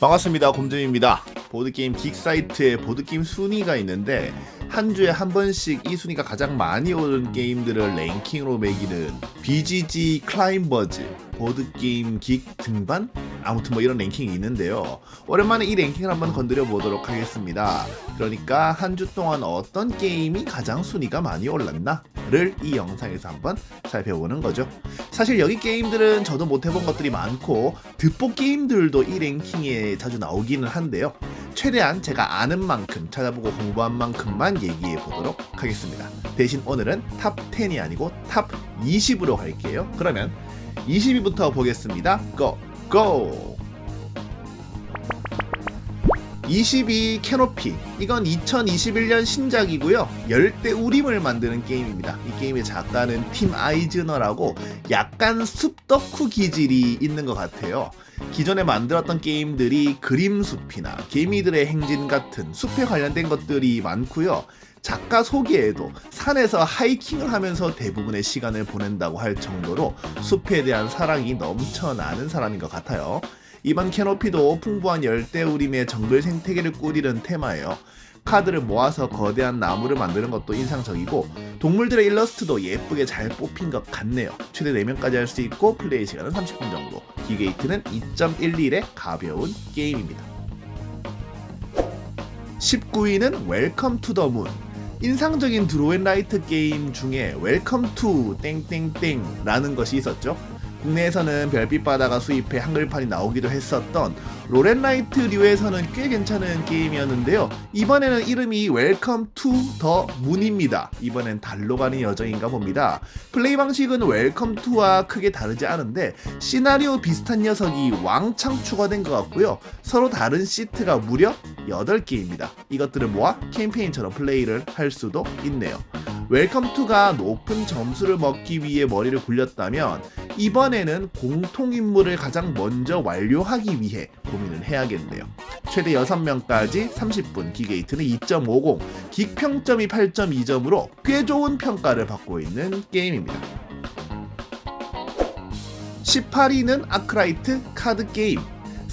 반갑습니다. 곰점입니다. 보드게임 긱사이트에 보드게임 순위가 있는데 한 주에 한 번씩 이 순위가 가장 많이 오른 게임들을 랭킹으로 매기는 BGG 클라임버즈 보드게임 긱 등반? 아무튼 뭐 이런 랭킹이 있는데요. 오랜만에 이 랭킹을 한번 건드려 보도록 하겠습니다. 그러니까 한 주 동안 어떤 게임이 가장 순위가 많이 올랐나를 이 영상에서 한번 살펴보는 거죠. 사실 여기 게임들은 저도 못 해본 것들이 많고 득보 게임들도 이 랭킹에 자주 나오기는 한데요. 최대한 제가 아는 만큼 찾아보고 공부한 만큼만 얘기해 보도록 하겠습니다. 대신 오늘은 탑 10이 아니고 탑 20으로 갈게요. 그러면 20위부터 보겠습니다. 고! 고! 22 캐노피. 이건 2021년 신작이고요. 열대 우림을 만드는 게임입니다. 이 게임의 작가는 팀 아이즈너라고 약간 숲덕후 기질이 있는 것 같아요. 기존에 만들었던 게임들이 그림숲이나 개미들의 행진 같은 숲에 관련된 것들이 많고요. 작가 소개에도 산에서 하이킹을 하면서 대부분의 시간을 보낸다고 할 정도로 숲에 대한 사랑이 넘쳐나는 사람인 것 같아요 이번 캐노피도 풍부한 열대우림의 정글 생태계를 꾸리는 테마예요. 카드를 모아서 거대한 나무를 만드는 것도 인상적이고 동물들의 일러스트도 예쁘게 잘 뽑힌 것 같네요. 최대 4명까지 할 수 있고 플레이 시간은 30분 정도. 기게이트는 2.11의 가벼운 게임입니다. 19위는 웰컴 투 더 문. 인상적인 드로앤라이트 게임 중에 웰컴 투 땡땡땡라는 것이 있었죠. 국내에서는 별빛 바다가 수입해 한글판이 나오기도 했었던 로렌라이트류에서는 꽤 괜찮은 게임이었는데요. 이번에는 이름이 웰컴 투 더 문입니다. 이번엔 달로 가는 여정인가 봅니다. 플레이 방식은 웰컴 투와 크게 다르지 않은데 시나리오 비슷한 녀석이 왕창 추가된 것 같고요. 서로 다른 시트가 무려 8개입니다. 이것들을 모아 캠페인처럼 플레이를 할 수도 있네요. 웰컴 투가 높은 점수를 먹기 위해 머리를 굴렸다면 이번에는 공통 임무를 가장 먼저 완료하기 위해 고민을 해야겠네요. 최대 6명까지 30분, 기게이트는 2.50, 기 평점이 8.2점으로 꽤 좋은 평가를 받고 있는 게임입니다. 18위는 아크라이트 카드 게임.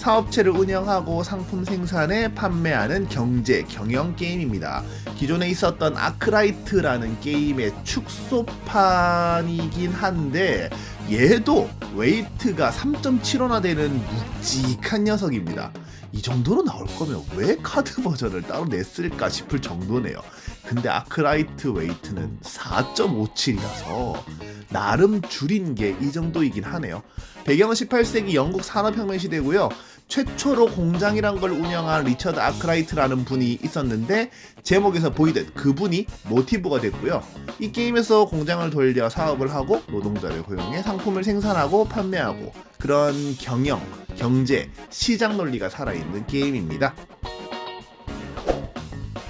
사업체를 운영하고 상품 생산에 판매하는 경제 경영 게임입니다. 기존에 있었던 아크라이트라는 게임의 축소판이긴 한데 얘도 웨이트가 3.75나 되는 묵직한 녀석입니다. 이 정도로 나올 거면 왜 카드 버전을 따로 냈을까 싶을 정도네요. 근데 아크라이트 웨이트는 4.57이라서 나름 줄인 게 이 정도이긴 하네요. 배경은 18세기 영국 산업혁명 시대고요. 최초로 공장이란 걸 운영한 리처드 아크라이트라는 분이 있었는데 제목에서 보이듯 그분이 모티브가 됐고요. 이 게임에서 공장을 돌려 사업을 하고 노동자를 고용해 상품을 생산하고 판매하고 그런 경영, 경제, 시장 논리가 살아있는 게임입니다.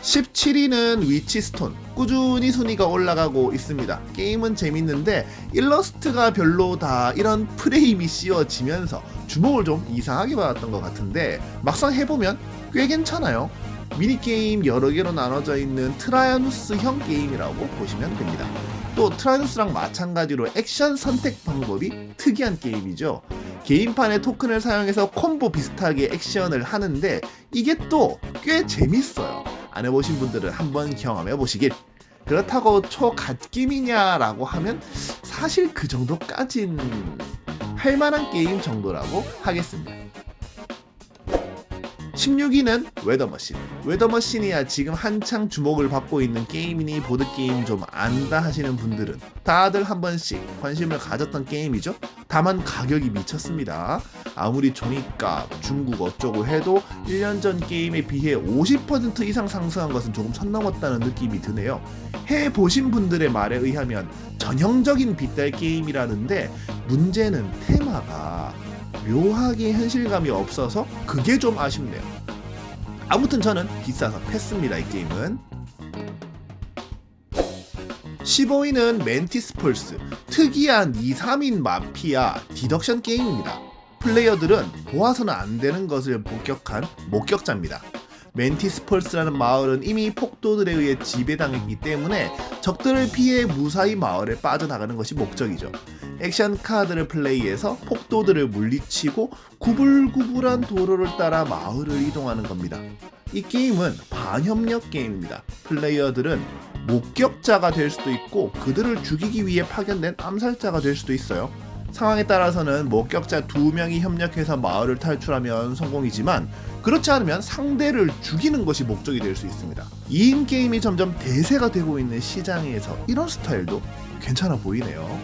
17위는 위치스톤. 꾸준히 순위가 올라가고 있습니다. 게임은 재밌는데 일러스트가 별로다 이런 프레임이 씌워지면서 주목을 좀 이상하게 받았던 것 같은데 막상 해보면 꽤 괜찮아요. 미니게임 여러 개로 나눠져 있는 트라이아누스형 게임이라고 보시면 됩니다. 또 트라이아누스랑 마찬가지로 액션 선택 방법이 특이한 게임이죠. 게임판의 토큰을 사용해서 콤보 비슷하게 액션을 하는데 이게 또 꽤 재밌어요. 안 해보신 분들은 한번 경험해 보시길. 그렇다고 초갓김이냐라고 하면 사실 그 정도까진 할 만한 게임 정도라고 하겠습니다. 16위는 웨더머신. 웨더머신이야 지금 한창 주목을 받고 있는 게임이니 보드게임 좀 안다 하시는 분들은 다들 한 번씩 관심을 가졌던 게임이죠. 다만 가격이 미쳤습니다. 아무리 종이값, 중국 어쩌고 해도 1년 전 게임에 비해 50% 이상 상승한 것은 조금 선 넘었다는 느낌이 드네요. 해 보신 분들의 말에 의하면 전형적인 빗달 게임이라는데 문제는 테마가 묘하게 현실감이 없어서 그게 좀 아쉽네요. 아무튼 저는 비싸서 패스입니다, 이 게임은. 15위는 멘티스 폴스. 특이한 2, 3인 마피아 디덕션 게임입니다. 플레이어들은 보아서는 안 되는 것을 목격한 목격자입니다. 멘티스 폴스라는 마을은 이미 폭도들에 의해 지배당했기 때문에 적들을 피해 무사히 마을에 빠져나가는 것이 목적이죠. 액션 카드를 플레이해서 폭도들을 물리치고 구불구불한 도로를 따라 마을을 이동하는 겁니다. 이 게임은 반협력 게임입니다. 플레이어들은 목격자가 될 수도 있고 그들을 죽이기 위해 파견된 암살자가 될 수도 있어요. 상황에 따라서는 목격자 두 명이 협력해서 마을을 탈출하면 성공이지만 그렇지 않으면 상대를 죽이는 것이 목적이 될 수 있습니다. 2인 게임이 점점 대세가 되고 있는 시장에서 이런 스타일도 괜찮아 보이네요.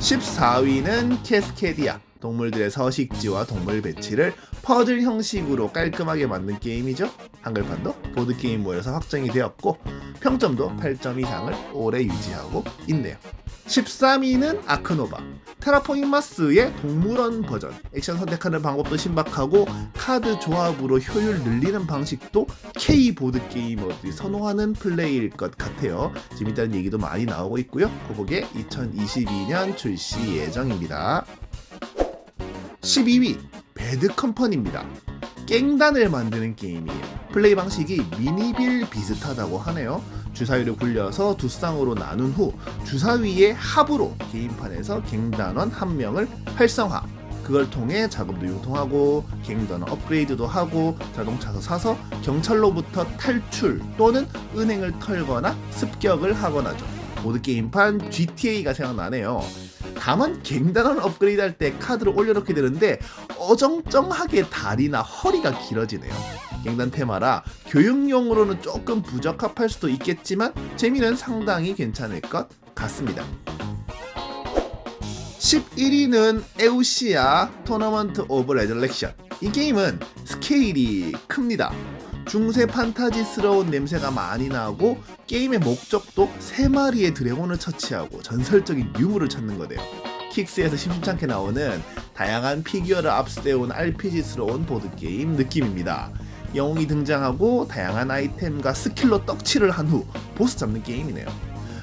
14위는 캐스케디아. 동물들의 서식지와 동물 배치를 퍼즐 형식으로 깔끔하게 만든 게임이죠. 한글판도 보드게임 모여서 확정이 되었고 평점도 8점 이상을 오래 유지하고 있네요. 13위는 아크노바. 테라포밍 마스의 동물원 버전. 액션 선택하는 방법도 신박하고 카드 조합으로 효율 늘리는 방식도 K 보드 게이머들이 선호하는 플레이일 것 같아요. 재밌다는 얘기도 많이 나오고 있고요. 그곡에 2022년 출시 예정입니다. 12위 배드 컴퍼니입니다. 깽단을 만드는 게임이에요. 플레이 방식이 미니빌 비슷하다고 하네요. 주사위를 굴려서 두 쌍으로 나눈 후 주사위의 합으로 게임판에서 갱단원 한 명을 활성화. 그걸 통해 자금도 융통하고 갱단원 업그레이드도 하고 자동차도 사서 경찰로부터 탈출 또는 은행을 털거나 습격을 하거나죠. 보드 게임판 GTA가 생각나네요. 다만 갱단원 업그레이드 할 때 카드를 올려놓게 되는데 어정쩡하게 다리나 허리가 길어지네요. 갱단 테마라 교육용으로는 조금 부적합할 수도 있겠지만 재미는 상당히 괜찮을 것 같습니다. 11위는 에우시아 토너먼트 오브 레저렉션. 이 게임은 스케일이 큽니다. 중세 판타지스러운 냄새가 많이 나고 게임의 목적도 세 마리의 드래곤을 처치하고 전설적인 유물을 찾는 거대요. 킥스에서 심심찮게 나오는 다양한 피규어를 앞세운 RPG스러운 보드게임 느낌입니다. 영웅이 등장하고 다양한 아이템과 스킬로 떡칠을 한 후 보스 잡는 게임이네요.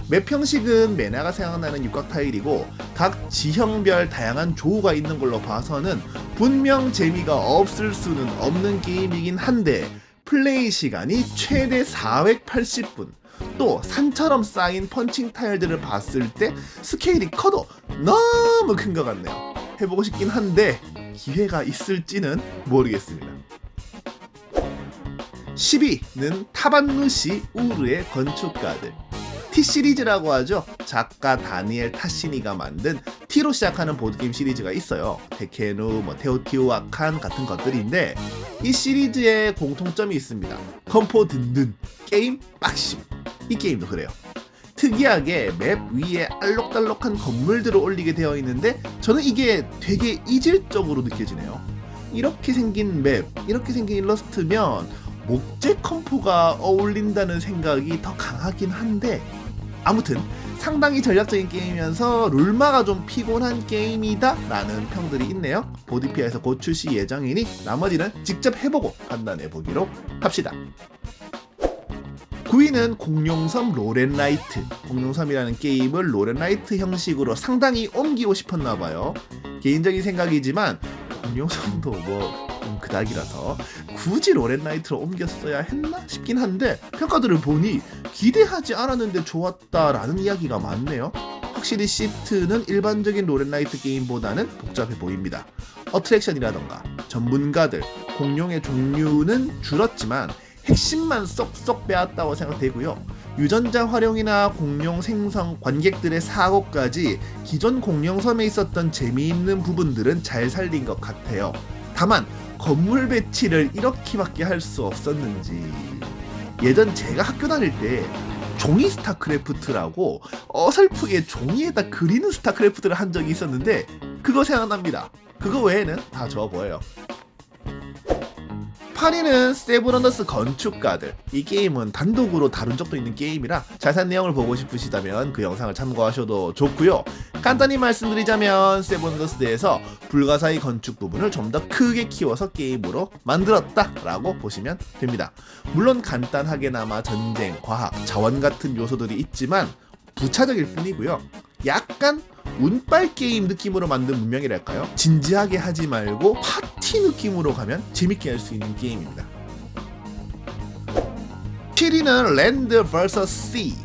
맵 형식은 메나가 생각나는 육각 타일이고 각 지형별 다양한 조우가 있는 걸로 봐서는 분명 재미가 없을 수는 없는 게임이긴 한데 플레이 시간이 최대 480분 또 산처럼 쌓인 펀칭 타일들을 봤을 때 스케일이 커도 너무 큰 것 같네요. 해보고 싶긴 한데 기회가 있을지는 모르겠습니다. 10위는 타반누시 우르의 건축가들. T 시리즈라고 하죠. 작가 다니엘 타시니가 만든 T로 시작하는 보드게임 시리즈가 있어요. 테케누, 뭐 테오티오아칸 같은 것들인데 이 시리즈에 공통점이 있습니다. 컴포 든든, 게임 빡심. 이 게임도 그래요. 특이하게 맵 위에 알록달록한 건물들을 올리게 되어 있는데 저는 이게 되게 이질적으로 느껴지네요. 이렇게 생긴 맵, 이렇게 생긴 일러스트면 목재 컴포가 어울린다는 생각이 더 강하긴 한데 아무튼 상당히 전략적인 게임이면서 룰마가 좀 피곤한 게임이다 라는 평들이 있네요. 보디피아에서 곧 출시 예정이니 나머지는 직접 해보고 판단해 보기로 합시다. 9위는 공룡섬 로렌라이트. 공룡섬이라는 게임을 로렌라이트 형식으로 상당히 옮기고 싶었나봐요. 개인적인 생각이지만 공룡섬도 뭐 좀 그닥이라서 굳이 로렌라이트로 옮겼어야 했나 싶긴 한데 평가들을 보니 기대하지 않았는데 좋았다라는 이야기가 많네요. 확실히 시트는 일반적인 로렌라이트 게임보다는 복잡해 보입니다. 어트랙션이라던가 전문가들, 공룡의 종류는 줄었지만 핵심만 쏙쏙 빼앗다고 생각되고요. 유전자 활용이나 공룡 생성 관객들의 사고까지 기존 공룡섬에 있었던 재미있는 부분들은 잘 살린 것 같아요. 다만 건물 배치를 이렇게밖에 할 수 없었는지 예전 제가 학교 다닐 때 종이 스타크래프트라고 어설프게 종이에다 그리는 스타크래프트를 한 적이 있었는데 그거 생각납니다. 그거 외에는 다 좋아 보여요. 8위는 세븐언더스 건축가들. 이 게임은 단독으로 다룬 적도 있는 게임이라 자세한 내용을 보고 싶으시다면 그 영상을 참고하셔도 좋고요. 간단히 말씀드리자면 세븐언더스에서 불가사의 건축 부분을 좀 더 크게 키워서 게임으로 만들었다라고 보시면 됩니다. 물론 간단하게나마 전쟁, 과학, 자원 같은 요소들이 있지만 부차적일 뿐이고요. 약간 운빨 게임 느낌으로 만든 문명이랄까요? 진지하게 하지 말고 파티 느낌으로 가면 재밌게 할 수 있는 게임입니다. 7위는 랜드 vs 씨.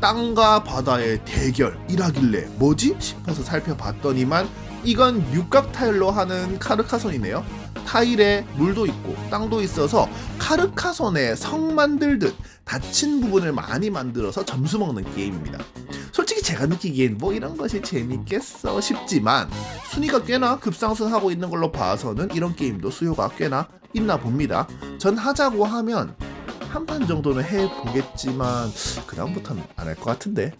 땅과 바다의 대결이라길래 뭐지 싶어서 살펴봤더니만 이건 육각 타일로 하는 카르카손이네요. 타일에 물도 있고 땅도 있어서 카르카손에 성 만들듯 닫힌 부분을 많이 만들어서 점수 먹는 게임입니다. 솔직히 제가 느끼기엔 뭐 이런 것이 재밌겠어 싶지만 순위가 꽤나 급상승하고 있는 걸로 봐서는 이런 게임도 수요가 꽤나 있나 봅니다. 전 하자고 하면 한 판 정도는 해보겠지만 그 다음부터는 안 할 것 같은데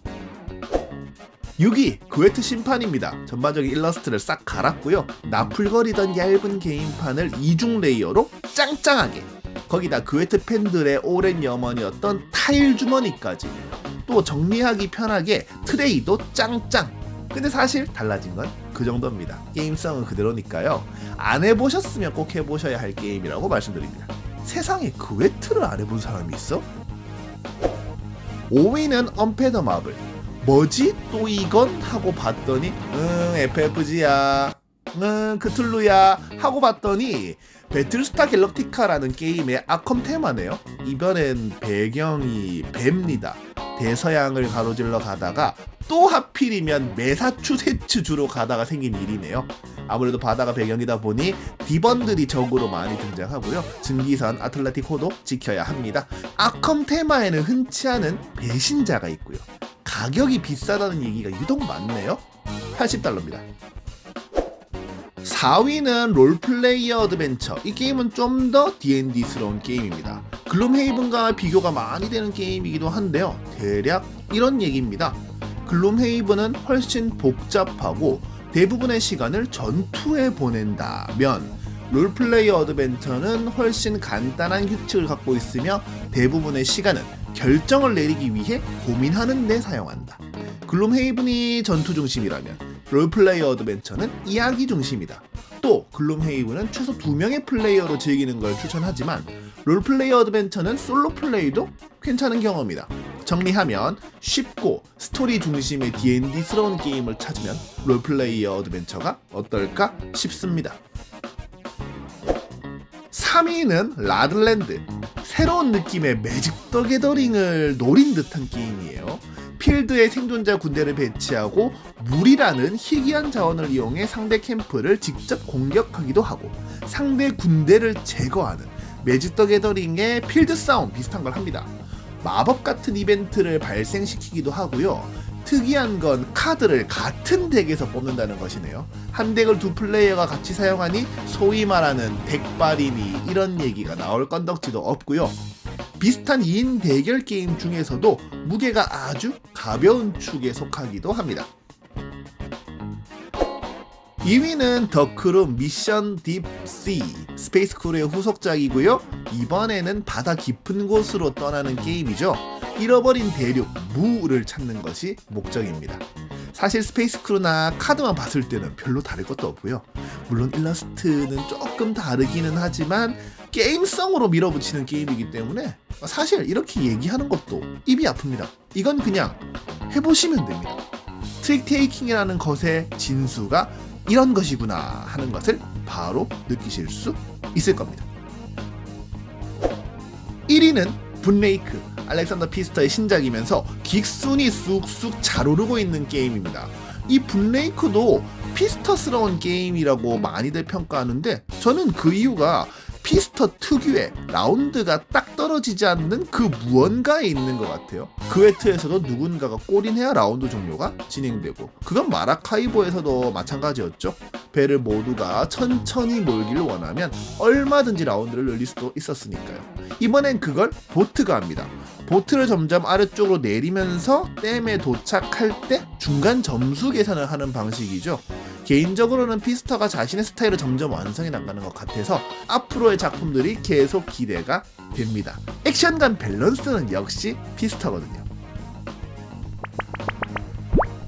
6위 그웨트 심판입니다. 전반적인 일러스트를 싹 갈았고요. 나풀거리던 얇은 게임판을 이중 레이어로 짱짱하게 거기다 그웨트 팬들의 오랜 염원이었던 타일 주머니까지 또 정리하기 편하게 트레이도 짱짱 근데 사실 달라진 건 그 정도입니다. 게임성은 그대로니까요. 안 해보셨으면 꼭 해보셔야 할 게임이라고 말씀드립니다. 세상에 그웨트를 안 해본 사람이 있어? 5위는 언패더 마블 뭐지 또 이건 하고 봤더니 응 FFG야 응 크툴루야 하고 봤더니 배틀스타 갤럭티카라는 게임의 아컴 테마네요. 이번엔 배경이 뱀니다. 대서양을 가로질러 가다가 또 하필이면 메사추세츠 주로 가다가 생긴 일이네요. 아무래도 바다가 배경이다 보니 디번들이 적으로 많이 등장하고요. 증기선 아틀란틱호도 지켜야 합니다. 아컴 테마에는 흔치 않은 배신자가 있고요. 가격이 비싸다는 얘기가 유독 많네요. 80달러입니다. 4위는 롤플레이어 어드벤처. 이 게임은 좀 더 D&D스러운 게임입니다. 글룸헤이븐과 비교가 많이 되는 게임이기도 한데요. 대략 이런 얘기입니다. 글룸헤이븐은 훨씬 복잡하고 대부분의 시간을 전투에 보낸다면 롤플레이어 어드벤처는 훨씬 간단한 규칙을 갖고 있으며 대부분의 시간은 결정을 내리기 위해 고민하는 데 사용한다. 글룸헤이븐이 전투 중심이라면 롤플레이어 어드벤처는 이야기 중심이다. 또 글룸헤이븐은 최소 2명의 플레이어로 즐기는 걸 추천하지만 롤플레이어 어드벤처는 솔로 플레이도 괜찮은 경험이다. 정리하면 쉽고 스토리 중심의 D&D스러운 게임을 찾으면 롤플레이어 어드벤처가 어떨까 싶습니다. 3위는 라들랜드. 새로운 느낌의 매직 더 게더링을 노린 듯한 게임이에요. 필드에 생존자 군대를 배치하고 물이라는 희귀한 자원을 이용해 상대 캠프를 직접 공격하기도 하고 상대 군대를 제거하는 매직 더 게더링의 필드 싸움 비슷한 걸 합니다. 마법 같은 이벤트를 발생시키기도 하고요. 특이한 건 카드를 같은 덱에서 뽑는다는 것이네요. 한 덱을 두 플레이어가 같이 사용하니 소위 말하는 덱발이니 이런 얘기가 나올 건덕지도 없고요. 비슷한 2인 대결 게임 중에서도 무게가 아주 가벼운 축에 속하기도 합니다. 2위는 더크룸 미션 딥시 스페이스 크루의 후속작이고요. 이번에는 바다 깊은 곳으로 떠나는 게임이죠. 잃어버린 대륙 무를 찾는 것이 목적입니다. 사실 스페이스 크루나 카드만 봤을 때는 별로 다를 것도 없고요. 물론 일러스트는 조금 다르기는 하지만 게임성으로 밀어붙이는 게임이기 때문에 사실 이렇게 얘기하는 것도 입이 아픕니다. 이건 그냥 해보시면 됩니다. 트릭 테이킹이라는 것의 진수가 이런 것이구나 하는 것을 바로 느끼실 수 있을 겁니다. 1위는 분레이크 알렉산더 피스터의 신작이면서 긱순이 쑥쑥 잘 오르고 있는 게임입니다. 이 분레이크도 피스터스러운 게임이라고 많이들 평가하는데 저는 그 이유가 피스터 특유의 라운드가 딱 떨어지지 않는 그 무언가에 있는 것 같아요. 그웨트에서도 누군가가 골인해야 라운드 종료가 진행되고 그건 마라카이보에서도 마찬가지였죠. 배를 모두가 천천히 몰기를 원하면 얼마든지 라운드를 늘릴 수도 있었으니까요. 이번엔 그걸 보트가 합니다. 보트를 점점 아래쪽으로 내리면서 댐에 도착할 때 중간 점수 계산을 하는 방식이죠. 개인적으로는 피스터가 자신의 스타일을 점점 완성해 나가는 것 같아서 앞으로의 작품들이 계속 기대가 됩니다. 액션감 밸런스는 역시 피스터거든요.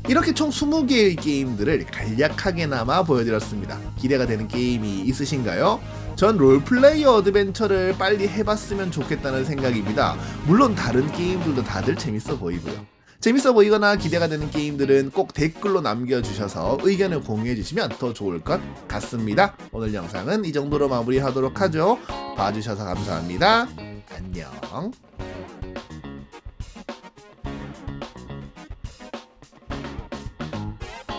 이렇게 총 20개의 게임들을 간략하게나마 보여드렸습니다. 기대가 되는 게임이 있으신가요? 전 롤플레이어 어드벤처를 빨리 해봤으면 좋겠다는 생각입니다. 물론 다른 게임들도 다들 재밌어 보이고요. 재밌어 보이거나 기대가 되는 게임들은 꼭 댓글로 남겨주셔서 의견을 공유해주시면 더 좋을 것 같습니다. 오늘 영상은 이 정도로 마무리하도록 하죠. 봐주셔서 감사합니다. 안녕.